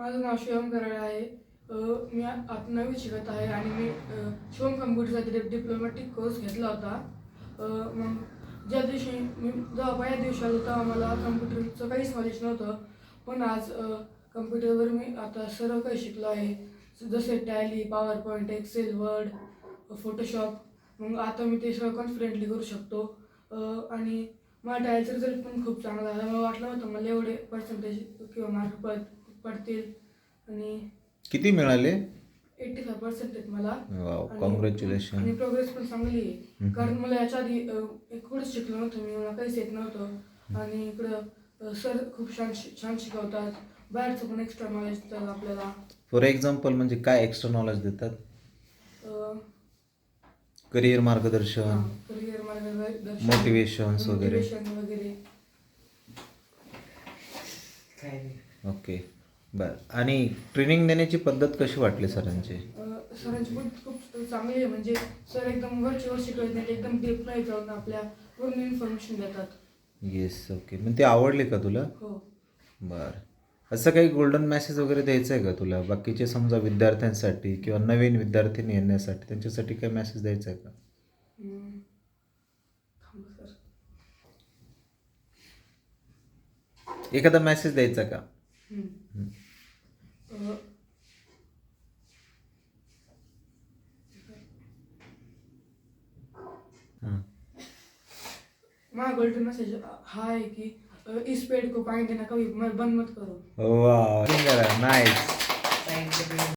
माझं नाव शिवम कराळे आहे. मी आ- आता नवीन शिकत आहे आणि मी शिवम कम्प्युटरचा डि डिप्लोमॅटिक कोर्स घेतला होता. मग ज्या दिवशी मी जेव्हा पहिल्या दिवशी आलो तेव्हा मला कम्प्युटरचं काहीच नॉलेज नव्हतं. पण आज कम्प्युटरवर मी आता सर्व काही शिकलो आहे. जसे Tally power point Excel Word Photoshop. मग आता मी ते सगळं कॉन्फिडेंटली करू शकतो. आणि माझ्या टॅलीचा रिझल्ट पण खूप चांगला आला मला वाटलं होतं मला एवढे पर्सेंटेज किंवा मार्क पड पडतील. आणि किती मिळाले? एट्टी फाय पर्सेंट आहेत मला. वाव आणि- कॉंग्रॅच्युलेशन आणि प्रोग्रेस पण चांगली आहे. कारण मला याच्या आधी अ, कुठंच शिकलो नव्हतं मी मला काहीच येत नव्हतं. आणि इकडं सर खूप छान शि- छान शिकवतात. बाहेरचं पण एक्स्ट्रा नॉलेज देतात आपल्याला. फॉर एक्झाम्पल म्हणजे काय एक्स्ट्रा नॉलेज देतात? करिअर मार्गदर्शन करिअर मार्गदर्शन मोटिवेशन्स वगैरे. मोटिवेशन वगैरे. ओके बर. आणि ट्रेनिंग देण्याची पद्धत कशी वाटली सरांची? अ, सरांची पण खूप चांगली आहे. म्हणजे सर एकदम वरचीवर शिकवत नाही एकदम डीप नाही जाऊन आपल्या पूर्ण इन्फॉर्मेशन देतात. येस ओके मग ते आवडले का तुला? हो. बर. असं काही गोल्डन मेसेज वगैरे द्यायचं आहे का तुला? बाकीचे समजा विद्यार्थ्यांसाठी किंवा नवीन विद्यार्थ्यांनी येण्यासाठी त्यांच्यासाठी काही मेसेज द्यायचा आहे का? हम्म. थांबा सर. एखादा मेसेज द्यायचा का? हम्म. माँ गोल्डन मैसेज हा है कि इस पेड़ को पानी देना कभी मत- बंद मत करो. वाह नाईस